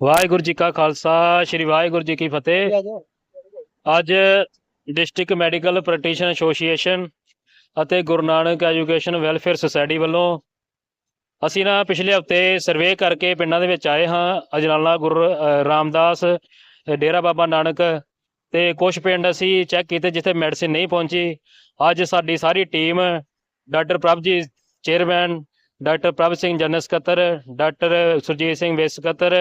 ਵਾਹਿਗੁਰੂ ਜੀ ਕਾ ਖਾਲਸਾ ਸ੍ਰੀ ਵਾਹਿਗੁਰੂ ਜੀ ਕੀ ਫਤਿਹ। ਅੱਜ district medical practitioner association ਅਤੇ Guru Nanak education welfare society ਵੱਲੋਂ ਅਸੀਂ ਨਾ ਪਿਛਲੇ ਹਫ਼ਤੇ ਸਰਵੇ ਕਰਕੇ ਪਿੰਡਾਂ ਦੇ ਵਿੱਚ ਆਏ ਹਾਂ। ਅਜਨਾਲਾ ਗੁਰੂ ਰਾਮਦਾਸ ਡੇਰਾ ਬਾਬਾ ਨਾਨਕ ਤੇ ਕੁਝ ਪਿੰਡ ਅਸੀਂ ਚੈੱਕ ਕੀਤੇ ਜਿੱਥੇ ਮੈਡੀਸਿਨ ਨਹੀਂ ਪਹੁੰਚੀ। ਅੱਜ ਸਾਡੀ ਸਾਰੀ ਟੀਮ ਡਾਕਟਰ ਪ੍ਰਭ ji chairman doctor Prabh Singh general ਸਕੱਤਰ ਡਾਕਟਰ ਸੁਰਜੀਤ ਸਿੰਘ ਵੇਸ ਸਕੱਤਰ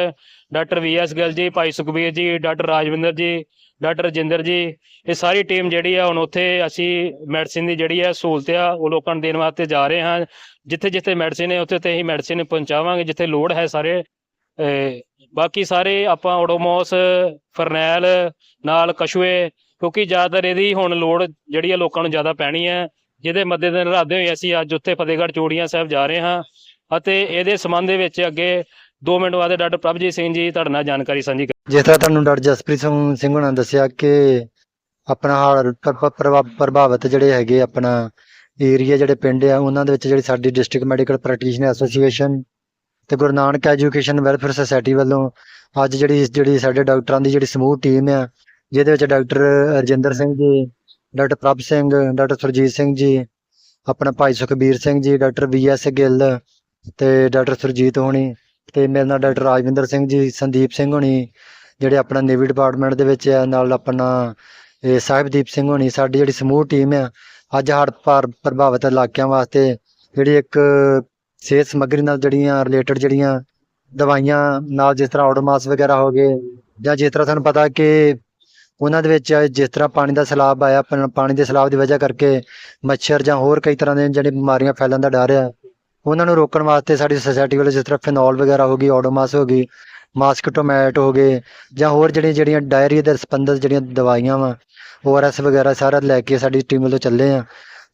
ਡਾਕਟਰ ਵੀ ਐਸ ਗਿੱਲ ਜੀ, ਭਾਈ ਸੁਖਬੀਰ ਜੀ, ਡਾਕਟਰ ਰਾਜਵਿੰਦਰ ਜੀ, ਡਾਕਟਰ ਰਜਿੰਦਰ ਜੀ, ਇਹ ਸਾਰੀ ਟੀਮ ਜਿਹੜੀ ਆ, ਹੁਣ ਉੱਥੇ ਅਸੀਂ ਮੈਡੀਸਿਨ ਦੀ ਜਿਹੜੀ ਆ, ਸਹੂਲਤ ਆ, ਉਹ ਲੋਕਾਂ ਨੂੰ ਦੇਣ ਵਾਸਤੇ ਜਾ ਰਹੇ ਹਾਂ। ਜਿੱਥੇ ਜਿੱਥੇ ਮੈਡੀਸਿਨ ਹੈ, ਉੱਥੇ ਤੇ ਅਸੀਂ ਮੈਡੀਸਿਨ ਪਹੁੰਚਾਵਾਂਗੇ, ਜਿੱਥੇ ਲੋੜ ਹੈ ਸਾਰੇ। ਬਾਕੀ ਸਾਰੇ ਆਪਾਂ ਓਡੋਮੋਸ, ਫਰਨੈਲ, ਨਾਲ ਕਸ਼ੂਏ, ਕਿਉਂਕਿ ਜ਼ਿਆਦਾਤਰ ਇਹਦੀ ਹੁਣ ਲੋੜ ਜਿਹੜੀ ਆ, ਲੋਕਾਂ ਨੂੰ ਜ਼ਿਆਦਾ ਪੈਣੀ ਹੈ। ਜਿਹਦੇ ਮੱਦੇਨਜ਼ਰ ਰੱਖਦੇ ਹੋਏ ਅਸੀਂ ਅੱਜ ਉੱਥੇ ਫਤਿਹਗੜ੍ਹ ਚੂੜੀਆਂ ਸਾਹਿਬ ਜਾ ਰਹੇ ਹਾਂ ਅਤੇ ਇਹਦੇ ਸੰਬੰਧ ਦੇ ਵਿੱਚ ਅੱਗੇ 2 ਮਿੰਟ ਬਾਅਦ ਡਾਕਟਰ ਪ੍ਰਭਜੀਤ ਸਿੰਘ ਜੀ ਤੁਹਾਡੇ ਨਾਲ ਜਾਣਕਾਰੀ ਸਾਂਝੀ ਕਰ ਜਿਸ ਤਰ੍ਹਾਂ ਤੁਹਾਨੂੰ ਡਾਕਟਰ ਜਸਪ੍ਰੀਤ ਸਿੰਘ ਸਿੰਘ ਦੱਸਿਆ ਕਿ ਆਪਣਾ ਹਾਲ ਪ੍ਰਭਾਵਿਤ ਜਿਹੜੇ ਹੈਗੇ ਆਪਣਾ ਏਰੀਆ ਜਿਹੜੇ ਪਿੰਡ ਆ, ਉਹਨਾਂ ਦੇ ਵਿੱਚ ਜਿਹੜੀ ਸਾਡੀ ਡਿਸਟ੍ਰਿਕਟ ਮੈਡੀਕਲ ਪ੍ਰੈਕਟੀਸ਼ਨਰ ਐਸੋਸੀਏਸ਼ਨ ਤੇ Guru Nanak education welfare society ਵੱਲੋਂ ਅੱਜ ਜਿਹੜੀ ਜਿਹੜੀ ਸਾਡੇ ਡਾਕਟਰਾਂ ਦੀ ਜਿਹੜੀ ਸਮੂਹ ਟੀਮ ਆ, ਜਿਹਦੇ ਵਿੱਚ doctor Rajinder Singh ji doctor Prabh Singh, doctor Surjit Singh ji, ਆਪਣਾ ਭਾਈ ਸੁਖਬੀਰ ਸਿੰਘ ਜੀ, ਡਾਕਟਰ ਵੀ ਐਸ ਗਿੱਲ ਤੇ ਡਾਕਟਰ ਸੁਰਜੀਤ ਹੋਣੀ ਤੇ ਮੇਰੇ ਨਾਲ ਡਾਕਟਰ ਰਾਜਵਿੰਦਰ ਸਿੰਘ ਜੀ, ਸੰਦੀਪ ਸਿੰਘ ਹੋਣੀ, ਜਿਹੜੇ ਆਪਣਾ ਨੇਵੀ ਡਿਪਾਰਟਮੈਂਟ ਦੇ ਵਿੱਚ ਆ, ਨਾਲ ਆਪਣਾ ਇਹ ਸਾਹਿਬਦੀਪ ਸਿੰਘ ਹੋਣੀ, ਸਾਡੀ ਜਿਹੜੀ ਸਮੂਹ ਟੀਮ ਆ, ਅੱਜ ਹੜ੍ਹ ਭਾਰ ਪ੍ਰਭਾਵਿਤ ਇਲਾਕਿਆਂ ਵਾਸਤੇ ਜਿਹੜੀ ਇੱਕ ਸਿਹਤ ਸਮੱਗਰੀ ਨਾਲ ਜਿਹੜੀਆਂ ਰਿਲੇਟਡ ਜਿਹੜੀਆਂ ਦਵਾਈਆਂ ਨਾਲ ਜਿਸ ਤਰ੍ਹਾਂ ਆਟੋਮਾਸ ਵਗੈਰਾ ਹੋ ਗਏ ਜਾਂ ਜਿਸ ਤਰ੍ਹਾਂ ਤੁਹਾਨੂੰ ਪਤਾ ਕਿ ਉਹਨਾਂ ਦੇ ਵਿੱਚ ਜਿਸ ਤਰ੍ਹਾਂ ਪਾਣੀ ਦਾ ਸੈਲਾਬ ਆਇਆ ਪਾਣੀ ਦੇ ਸੈਲਾਬ ਦੀ ਵਜ੍ਹਾ ਕਰਕੇ ਮੱਛਰ ਜਾਂ ਹੋਰ ਕਈ ਤਰ੍ਹਾਂ ਦੀਆਂ ਜਿਹੜੀ ਬਿਮਾਰੀਆਂ ਫੈਲਣ ਦਾ ਡਰ ਆ। ਉਹਨਾਂ ਨੂੰ ਰੋਕਣ ਵਾਸਤੇ ਸਾਡੀ ਸੋਸਾਇਟੀ ਵੱਲੋਂ ਜਿਸ ਤਰ੍ਹਾਂ ਫਿਨੋਲ ਵਗੈਰਾ ਹੋ ਗਈ ਆਟੋਮਾਸ ਹੋ ਗਈ ਮਾਸਕਟੋਮੈਟ ਹੋ ਗਏ ਜਾਂ ਹੋਰ ਜਿਹੜੀਆਂ ਜਿਹੜੀਆਂ ਡਾਇਰੀਆ ਦੇ ਸੰਬੰਧਿਤ ਜਿਹੜੀਆਂ ਦਵਾਈਆਂ ਵਾ ਓਆਰਐਸ ਵਗੈਰਾ ਸਾਰਾ ਲੈ ਕੇ ਸਾਡੀ ਟੀਮ ਵੱਲੋਂ ਚੱਲੇ ਆ।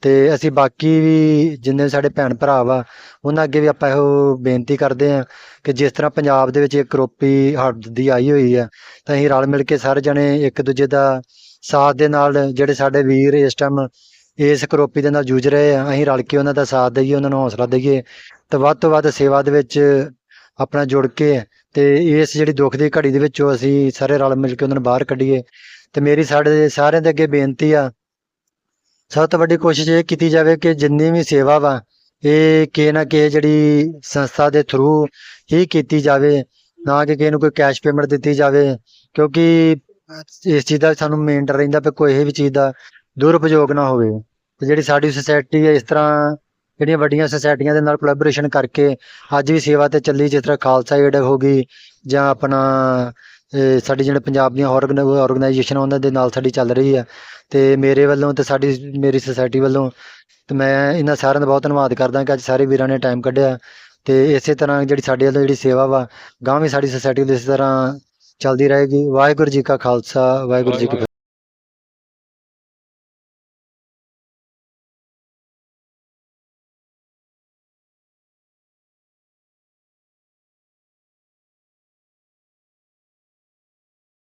ਤੇ ਅਸੀਂ ਬਾਕੀ ਵੀ ਜਿੰਨੇ ਸਾਡੇ ਭੈਣ ਭਰਾ ਵਾ, ਉਹਨਾਂ ਅੱਗੇ ਵੀ ਆਪਾਂ ਇਹੋ ਬੇਨਤੀ ਕਰਦੇ ਆ ਕਿ ਜਿਸ ਤਰ੍ਹਾਂ ਪੰਜਾਬ ਦੇ ਵਿੱਚ ਇੱਕ ਕਰੋਪੀ ਹੜ੍ਹ ਦੀ ਆਈ ਹੋਈ ਆ ਤਾਂ ਅਸੀਂ ਰਲ ਮਿਲ ਕੇ ਸਾਰੇ ਜਣੇ ਇੱਕ ਦੂਜੇ ਦਾ ਸਾਥ ਦੇ ਨਾਲ ਜਿਹੜੇ ਸਾਡੇ ਵੀਰ ਇਸ ਟਾਈਮ ਇਸ ਕਰੋਪੀ ਦੇ ਨਾਲ ਜੂਝ ਰਹੇ ਆ, ਅਸੀਂ ਰਲ ਕੇ ਉਹਨਾਂ ਦਾ ਸਾਥ ਦਈਏ, ਉਹਨਾਂ ਨੂੰ ਹੌਸਲਾ ਦਈਏ ਤੇ ਵੱਧ ਤੋਂ ਵੱਧ ਸੇਵਾ ਦੇ ਵਿੱਚ ਆਪਣਾ ਜੁੜ ਕੇ ਤੇ ਇਸ ਜਿਹੜੀ ਦੁੱਖ ਦੀ ਘੜੀ ਦੇ ਵਿੱਚੋਂ ਅਸੀਂ ਸਾਰੇ ਰਲ ਮਿਲ ਕੇ ਉਹਨਾਂ ਨੂੰ ਬਾਹਰ ਕੱਢੀਏ ਤੇ ਮੇਰੀ ਸਾਡੇ ਸਾਰਿਆਂ ਦੇ ਅੱਗੇ ਬੇਨਤੀ ਆ ਸਭ ਤੋਂ ਵੱਡੀ ਕੋਸ਼ਿਸ਼ ਇਹ ਕੀਤੀ ਜਾਵੇ ਕਿ ਜਿੰਨੀ ਵੀ ਸੇਵਾ ਵਾ, ਇਹ ਕਿਸੇ ਨਾ ਕਿਸੇ ਜਿਹੜੀ ਸੰਸਥਾ ਦੇ ਥਰੂ ਹੀ ਕੀਤੀ ਜਾਵੇ, ਨਾ ਕਿ ਕਿਸੇ ਨੂੰ ਕੋਈ ਕੈਸ਼ ਪੇਮੈਂਟ ਦਿੱਤੀ ਜਾਵੇ, ਕਿਉਂਕਿ ਇਸ ਚੀਜ਼ ਦਾ ਸਾਨੂੰ ਮੇਨ ਡਰ ਰਹਿੰਦਾ ਵੀ ਕੋਈ ਵੀ ਚੀਜ਼ ਦਾ ਦੁਰਉਪਯੋਗ ਨਾ ਹੋਵੇ। ਤੇ ਜਿਹੜੀ ਸਾਡੀ ਸੁਸਾਇਟੀ ਹੈ, ਇਸ ਤਰ੍ਹਾਂ ਜਿਹੜੀਆਂ ਵੱਡੀਆਂ ਸੁਸਾਇਟੀਆਂ ਦੇ ਨਾਲ ਕੋਲੈਬੋਰੇਸ਼ਨ ਕਰਕੇ ਅੱਜ ਵੀ ਸੇਵਾ ਤੇ ਚੱਲੀ, ਜਿਸ ਤਰ੍ਹਾਂ ਖਾਲਸਾ ਏਡ ਹੋ ਗਈ ਜਾਂ ਆਪਣਾ ਸਾਡੀ ਜਿਹੜੇ ਪੰਜਾਬ ਦੀਆਂ ਹੋਰ ਆਰਗੇਨਾਈਜੇਸ਼ਨ ਉਹਨਾਂ ਦੇ ਨਾਲ ਸਾਡੀ ਚੱਲ ਰਹੀ ਹੈ ਤੇ ਮੇਰੇ ਵੱਲੋਂ ਤੇ ਸਾਡੀ, ਮੇਰੀ ਸੁਸਾਇਟੀ ਵੱਲੋਂ ਤੇ ਮੈਂ ਇਹਨਾਂ ਸਾਰਿਆਂ ਦਾ ਬਹੁਤ ਧੰਨਵਾਦ ਕਰਦਾ ਕਿ ਅੱਜ ਸਾਰੇ ਵੀਰਾਂ ਨੇ ਟਾਈਮ ਕੱਢਿਆ। ਤੇ ਇਸੇ ਤਰ੍ਹਾਂ ਜਿਹੜੀ ਸਾਡੇ ਵੱਲੋਂ ਜਿਹੜੀ ਸੇਵਾ ਵਾ ਗਾਂ ਵੀ ਸਾਡੀ ਸੁਸਾਇਟੀ ਇਸੇ ਤਰ੍ਹਾਂ ਚੱਲਦੀ ਰਹੇਗੀ। ਵਾਹਿਗੁਰੂ ਜੀ ਕਾ ਖਾਲਸਾ, ਵਾਹਿਗੁਰੂ ਜੀ ਕੀ